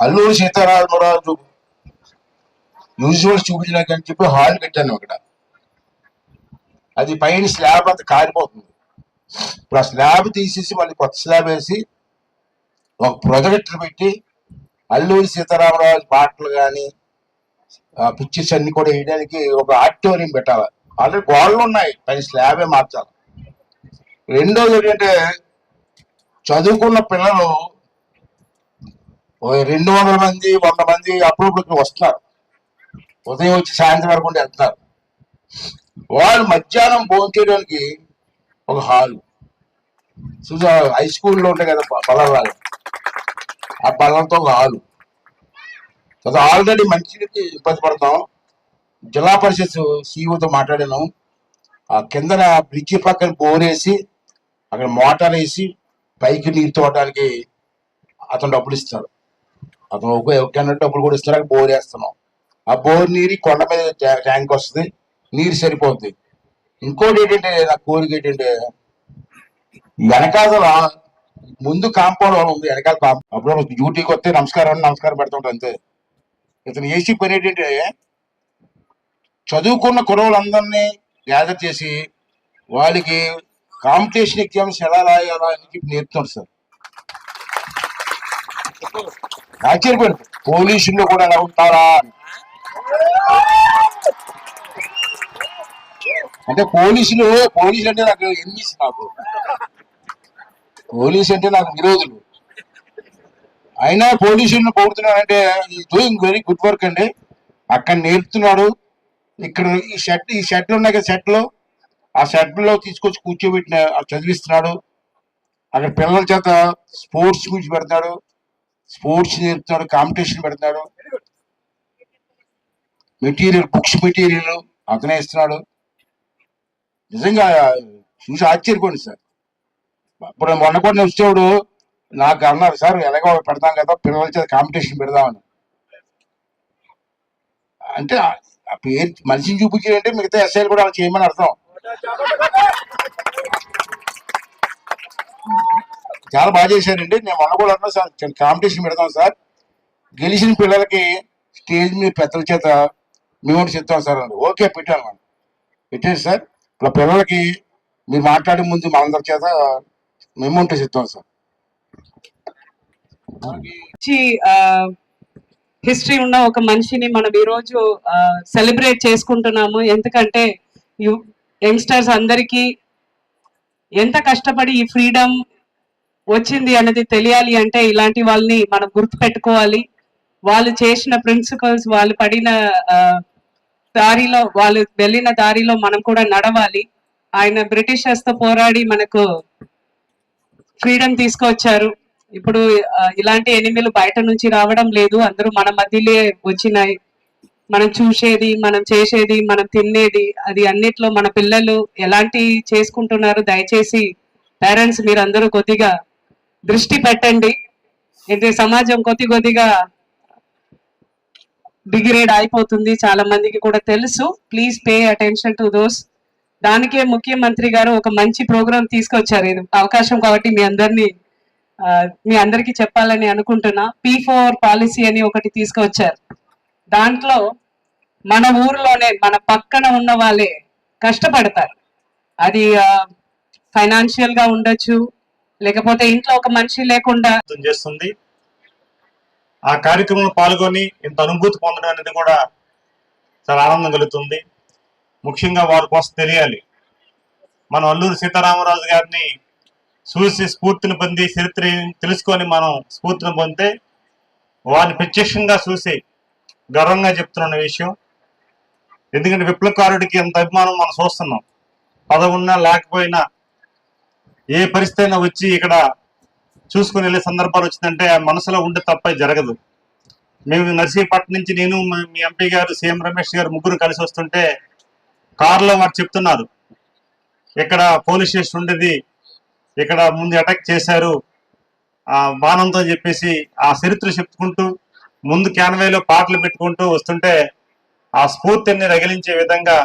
Alluri Sitaramaraju usual చూపించడానికి అని చెప్పి హాల్ కట్టాను అక్కడ. అది పైన స్లాబ్ అంతా కారిపోతుంది ఇప్పుడు ఆ స్లాబ్ తీసేసి మళ్ళీ కొత్త స్లాబ్ వేసి ఒక ప్రొజెక్టర్ పెట్టి అల్లూరి సీతారామరాజు పాటలు కానీ పిక్చర్స్ అన్ని కూడా వేయడానికి ఒక ఆడిటోరియం పెట్టాలి. ఆల్రెడీ గోడలు ఉన్నాయి పైన స్లాబే మార్చాలి. రెండోది ఏంటంటే చదువుకున్న పిల్లలు రెండు వందల మంది వంద మంది అప్రూవ్లకి వస్తారు. వస్తున్నారు ఉదయం వచ్చి సాయంత్రం వరకు ఉండి వెళ్తున్నారు వాళ్ళు మధ్యాహ్నం భోజనం చేయడానికి ఒక హాల్. చూసా హై స్కూల్లో ఉంటాయి కదా బలరాలు. ఆ బలంతో ఒక హాలు. కదా ఆల్రెడీ మంచికి ఇబ్బంది పడతాం. జిల్లా పరిషత్ సీఈఓతో మాట్లాడాను. ఆ కిందన బ్రిడ్జి పక్కన బోరేసి అక్కడ మోటార్ వేసి పైకి నీరు తోడడానికి అతను డబ్బులు ఇస్తాడు అతను ఒక డబ్బులు కూడా ఇస్తారు బోర్ వేస్తున్నాం ఆ బోర్ నీరు కొండ మీద ట్యాంక్ వస్తుంది నీరు సరిపోతుంది ఇంకోటి ఏంటంటే నా కోరిక ఏంటంటే వెనకాల ముందు కాంపౌండ్ వాల్ ఉంది వెనకాల కాంపౌండ్ అప్పుడు డ్యూటీకి వస్తే నమస్కారం అని నమస్కారం పెడుతుంటా అంతే. ఇతను ఏసీ పని ఏంటంటే చదువుకున్న కురవులందరినీ గ్యాదర్ చేసి వాళ్ళకి కాంపిటీషన్ ఎగ్జామ్స్ ఎలా రాయాలా అని చెప్పి నేర్పుతాడు సార్. ఆశ్చర్యపడు పోలీసులు కూడా ఎలా ఉంటారా అని. అంటే పోలీసులు పోలీసులు అంటే నాకు ఎన్ని నాకు? పోలీసు అంటే నాకు విరోధులు. అయినా పోలీసులను పొగుడుతున్నాడంటే డూయింగ్ వెరీ గుడ్ వర్క్ అండి. అక్కడ నేర్పుతున్నాడు. ఇక్కడ ఈ షర్ట్ ఈ షర్ట్లు ఉన్నాయి కదా షర్ట్లు ఆ షర్ట్లో తీసుకొచ్చి కూర్చోబెట్టిన చదివిస్తున్నాడు. అక్కడ పిల్లల చేత స్పోర్ట్స్ గురించి పెడతాడు. స్పోర్ట్స్ నేర్పుతాడు కాంపిటీషన్ పెడతాడు. మెటీరియల్ బుక్స్ మెటీరియల్ అతనే ఇస్తున్నాడు. నిజంగా చూసి ఆశ్చర్యపోండి సార్. ఇప్పుడు మొన్న కూడా నేను వచ్చేవాడు నాకు అన్నారు సార్ ఎలాగో పెడతాం కదా పిల్లల చేత కాంపిటీషన్ పెడదామని. అంటే ఆ- ఆ పేరు మనిషిని చూపించారంటే మిగతా ఎస్ఐలు కూడా అలా చేయమని అర్థం. చాలా బాగా చేశారండి. నేను మొన్న కూడా అన్నా సార్ కాంపిటీషన్ పెడతాం సార్. గెలిచిన పిల్లలకి స్టేజ్ మీద పెద్దల చేత మేము చెప్తాం సార్ అని. ఓకే పెట్టాను మనం. పెట్టేసి సార్. ఇప్పుడు పిల్లలకి మీరు మాట్లాడే ముందు మనందరి చేత మేము చెప్తాం సార్. హిస్టరీ ఉన్న ఒక మనిషిని మనం ఈరోజు సెలబ్రేట్ చేసుకుంటున్నాము. ఎందుకంటే యంగ్స్టర్స్ అందరికీ ఎంత కష్టపడి ఈ ఫ్రీడమ్ వచ్చింది అనేది తెలియాలి అంటే ఇలాంటి వాళ్ళని మనం గుర్తు పెట్టుకోవాలి వాళ్ళు చేసిన ప్రిన్సిపల్స్ వాళ్ళు పడిన దారిలో వాళ్ళు వెళ్ళిన దారిలో మనం కూడా నడవాలి. ఆయన బ్రిటిషర్స్తో పోరాడి మనకు ఫ్రీడమ్ తీసుకొచ్చారు. ఇప్పుడు ఇలాంటి ఎనిమిలు బయట నుంచి రావడం లేదు. అందరూ మన మధ్యలో వచ్చినాయి. మనం చూసేది మనం చేసేది మనం తినేది అది అన్నిట్లో మన పిల్లలు ఎలాంటి చేసుకుంటున్నారు దయచేసి పేరెంట్స్ మీరందరూ కొద్దిగా దృష్టి పెట్టండి. ఇది సమాజం కొద్ది కొద్దిగా డిగ్రేడ్ అయిపోతుంది. చాలా మందికి కూడా తెలుసు. Please pay attention to those దానికే ముఖ్యమంత్రి గారు ఒక మంచి ప్రోగ్రామ్ తీసుకొచ్చారు. ఇది అవకాశం కాబట్టి మీ అందరినీ మీ అందరికీ చెప్పాలని అనుకుంటున్నా. పీ ఫోర్ పాలసీ అని ఒకటి తీసుకొచ్చారు. దాంట్లో మన ఊర్లోనే మన పక్కన ఉన్న వాళ్ళే కష్టపడతారు. అది ఫైనాన్షియల్గా ఉండొచ్చు లేకపోతే ఇంట్లో ఒక మనిషి లేకుండా అర్థం చేస్తుంది. ఆ కార్యక్రమంలో పాల్గొని ఇంత అనుభూతి పొందడం అనేది కూడా చాలా ఆనందం కలుగుతుంది. ముఖ్యంగా వారి కోసం తెలియాలి. మనం అల్లూరి సీతారామరాజు గారిని చూసి స్ఫూర్తిని పొంది చరిత్ర తెలుసుకొని మనం స్ఫూర్తిని పొందితే వారిని ప్రత్యక్షంగా చూసి గర్వంగా చెప్తున్న విషయం. ఎందుకంటే విప్లవకారుడికి ఎంత అభిమానం మనం చూస్తున్నాం. పదవున్నా లేకపోయినా ఏ పరిస్థితి అయినా వచ్చి ఇక్కడ చూసుకుని వెళ్ళే సందర్భాలు వచ్చిందంటే ఆ మనసులో ఉంటే తప్ప జరగదు. మేము నర్సీపట్నం నుంచి నేను మీ ఎంపీ గారు సీఎం రమేష్ గారు ముగ్గురు కలిసి వస్తుంటే కారులో వారు చెప్తున్నారు. ఇక్కడ పోలీస్ స్టేషన్ ఉండేది ఇక్కడ ముందు అటాక్ చేశారు. ఆ బాణంతో చెప్పేసి ఆ చరిత్ర చెప్పుకుంటూ ముందు క్యాన్వేలో పాటలు పెట్టుకుంటూ వస్తుంటే ఆ స్ఫూర్తిని రగిలించే విధంగా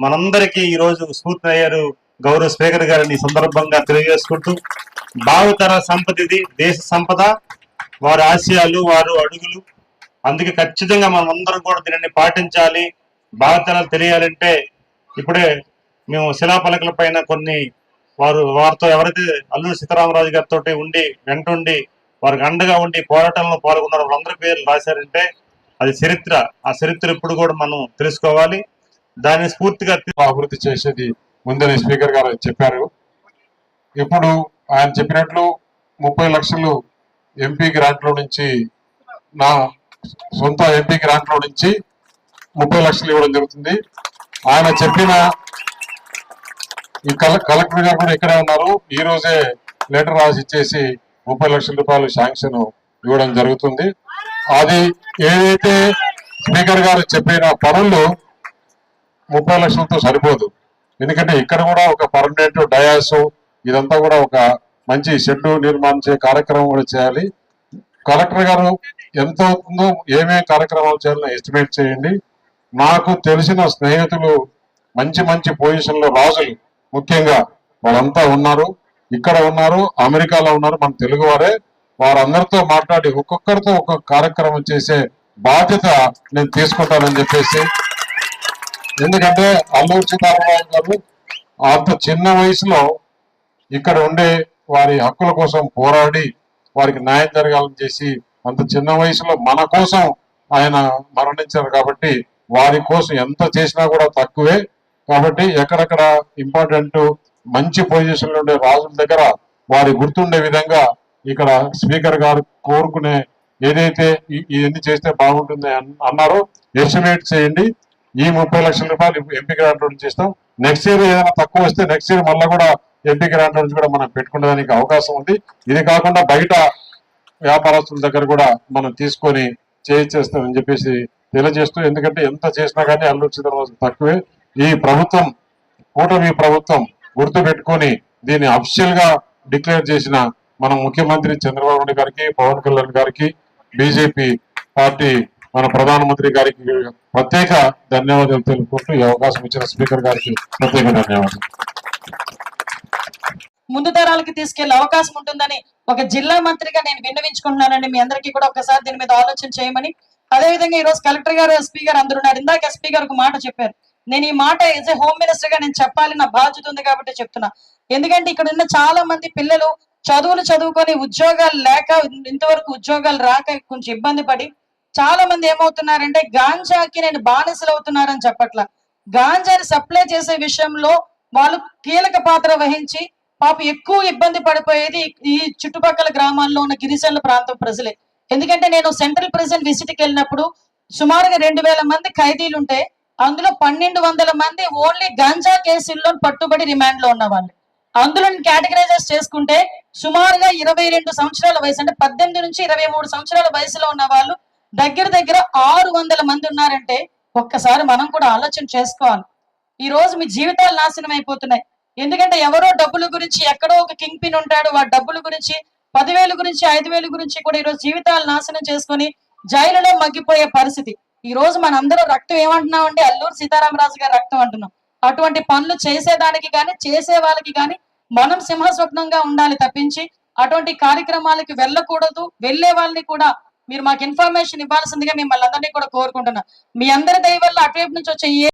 మనందరికీ ఈరోజు స్ఫూర్తి అయ్యారు గౌరవ స్పీకర్ గారిని సందర్భంగా తెలియజేసుకుంటూ భావితర సంపద ఇది దేశ సంపద వారి ఆశయాలు వారు అడుగులు. అందుకే ఖచ్చితంగా మనం అందరం కూడా దీనిని పాటించాలి. భావితరాలు తెలియాలంటే ఇప్పుడే మేము శిలాపలకల పైన కొన్ని వారు వారితో ఎవరైతే అల్లూరు సీతారామరాజు గారితో ఉండి వెంటుండి వారికి అండగా ఉండి పోరాటంలో పాల్గొన్నారు వాళ్ళందరి పేర్లు రాశారంటే అది చరిత్ర. ఆ చరిత్ర ఇప్పుడు కూడా మనం తెలుసుకోవాలి. దాన్ని స్ఫూర్తిగా అభివృద్ధి చేసేది ముందని స్పీకర్ గారు చెప్పారు. ఇప్పుడు ఆయన చెప్పినట్లు ముప్పై లక్షలు ఎంపీ గ్రాంట్లో నుంచి నా సొంత ఎంపీ గ్రాంట్లో నుంచి ముప్పై లక్షలు ఇవ్వడం జరుగుతుంది. ఆయన చెప్పిన ఈ కల- కలెక్టర్ గారు కూడా ఇక్కడే ఉన్నారు. ఈ రోజే లెటర్ రాసి ఇచ్చేసి ముప్పై లక్షల రూపాయలు శాంక్షన్ ఇవ్వడం జరుగుతుంది. అది ఏదైతే స్పీకర్ గారు చెప్పిన పనులు ముప్పై లక్షలతో సరిపోదు. ఎందుకంటే ఇక్కడ కూడా ఒక పర్మనెంట్ డయాసు ఇదంతా కూడా ఒక మంచి షెడ్ నిర్మాణించే కార్యక్రమం కూడా చేయాలి. కలెక్టర్ గారు ఎంత అవుతుందో ఏమేమి కార్యక్రమాలు చేయాలో ఎస్టిమేట్ చేయండి. నాకు తెలిసిన స్నేహితులు మంచి మంచి పొజిషన్లో రాజులు ముఖ్యంగా వాళ్ళంతా ఉన్నారు. ఇక్కడ ఉన్నారు అమెరికాలో ఉన్నారు మన తెలుగు వారే. వారందరితో మాట్లాడి ఒక్కొక్కరితో ఒక్కొక్క కార్యక్రమం చేసే బాధ్యత నేను తీసుకుంటానని చెప్పేసి ఎందుకంటే అల్లూరు సీతారామరాజు గారు అంత చిన్న వయసులో ఇక్కడ ఉండే వారి హక్కుల కోసం పోరాడి వారికి న్యాయం జరగాలని చేసి అంత చిన్న వయసులో మన కోసం ఆయన మరణించారు కాబట్టి వారి కోసం ఎంత చేసినా కూడా తక్కువే. కాబట్టి ఎక్కడెక్కడ ఇంపార్టెంట్ మంచి పొజిషన్లో ఉండే రాజుల దగ్గర వారి గుర్తుండే విధంగా ఇక్కడ స్పీకర్ గారు కోరుకునే ఏదైతే ఇవన్నీ చేస్తే బాగుంటుంది అన్- అన్నారో ఎస్టిమేట్ చేయండి. ఈ ముప్పై లక్షల రూపాయలు ఎంపీ గ్రాంట్ నుంచి ఇస్తాం నెక్స్ట్ ఇయర్ ఏదైనా తక్కువ వస్తే నెక్స్ట్ ఇయర్ మళ్ళీ కూడా ఎంపీ గ్రాంట్ నుంచి కూడా మనం పెట్టుకునేదానికి అవకాశం ఉంది. ఇది కాకుండా బయట వ్యాపారస్తుల దగ్గర కూడా మనం తీసుకొని చేయించేస్తామని చెప్పేసి తెలియజేస్తూ ఎందుకంటే ఎంత చేసినా కానీ అల్లుచిన సీతారామరాజు తక్కువే. ఈ ప్రభుత్వం కూటమి ప్రభుత్వం గుర్తు పెట్టుకొని దీన్ని అఫిషియల్గా డిక్లేర్ చేసిన మన ముఖ్యమంత్రి చంద్రబాబు నాయుడు గారికి పవన్ కళ్యాణ్ గారికి బీజేపీ పార్టీ మన ప్రధానమంత్రి గారికి ప్రత్యేక ధన్యవాదాలు తెలుపుకుంటూ ఈ అవకాశం ఇచ్చిన స్పీకర్ గారికి ప్రత్యేక ధన్యవాదాలు. ముందు తరాలకి తీసుకెళ్ళే అవకాశం ఉంటుందని ఒక జిల్లా మంత్రిగా నేను విన్నవించుకుంటున్నానండి. మీ అందరికీ కూడా ఒకసారి దీని మీద ఆలోచన చేయమని. అదే విధంగా ఈ రోజు కలెక్టర్ గారు ఎస్పీ గారు అందరు ఉన్నారు. ఇందాక ఎస్పీ గారు ఒక మాట చెప్పారు. నేను ఈ మాట ఎస్ ఏ హోమ్ మినిస్టర్గా నేను చెప్పాలి నా బాధ్యత ఉంది కాబట్టి చెప్తున్నా. ఎందుకంటే ఇక్కడ ఉన్న చాలా మంది పిల్లలు చదువులు చదువుకొని ఉద్యోగాలు లేక ఇంతవరకు ఉద్యోగాలు రాక కొంచెం ఇబ్బంది పడి చాలా మంది ఏమవుతున్నారంటే గాంజాకి నేను బానిసలు అవుతున్నారని చెప్పట్ల. గాంజాని సప్లై చేసే విషయంలో వాళ్ళు కీలక పాత్ర వహించి పాప ఎక్కువ ఇబ్బంది పడిపోయేది ఈ చుట్టుపక్కల గ్రామాల్లో ఉన్న గిరిజనుల ప్రాంతం ప్రజలే. ఎందుకంటే నేను సెంట్రల్ ప్రిజన్ విసిట్కి వెళ్ళినప్పుడు సుమారుగా రెండు వేల మంది ఖైదీలు ఉంటే అందులో పన్నెండు వందల మంది ఓన్లీ గంజా కేసుల్లో పట్టుబడి రిమాండ్లో ఉన్న వాళ్ళు అందులో కేటగరైజెస్ చేసుకుంటే సుమారుగా ఇరవై రెండు సంవత్సరాల వయసు అంటే పద్దెనిమిది నుంచి ఇరవై మూడు సంవత్సరాల వయసులో ఉన్న వాళ్ళు దగ్గర దగ్గర ఆరు వందల మంది ఉన్నారంటే ఒక్కసారి మనం కూడా ఆలోచన చేసుకోవాలి. ఈ రోజు మీ జీవితాలు నాశనం అయిపోతున్నాయి. ఎందుకంటే ఎవరో డబ్బుల గురించి ఎక్కడో ఒక కింగ్ పిన్ ఉంటాడు. వాడు డబ్బుల గురించి పదివేలు గురించి ఐదు వేలు గురించి కూడా ఈ రోజు జీవితాలు నాశనం చేసుకొని జైలులో మగ్గిపోయే పరిస్థితి. ఈ రోజు మనందరం రక్తం ఏమంటున్నాం అంటే అల్లూరు సీతారామరాజు గారి రక్తం అంటున్నాం. అటువంటి పనులు చేసేదానికి కానీ చేసే వాళ్ళకి కానీ మనం సింహస్వప్నంగా ఉండాలి తప్పించి అటువంటి కార్యక్రమాలకి వెళ్ళకూడదు. వెళ్ళే వాళ్ళని కూడా మీరు మాకు ఇన్ఫర్మేషన్ ఇవ్వాల్సిందిగా మిమ్మల్ని అందరినీ కూడా కోరుకుంటున్నా. మీ అందరి దయ వల్ల అటువైపు నుంచి వచ్చే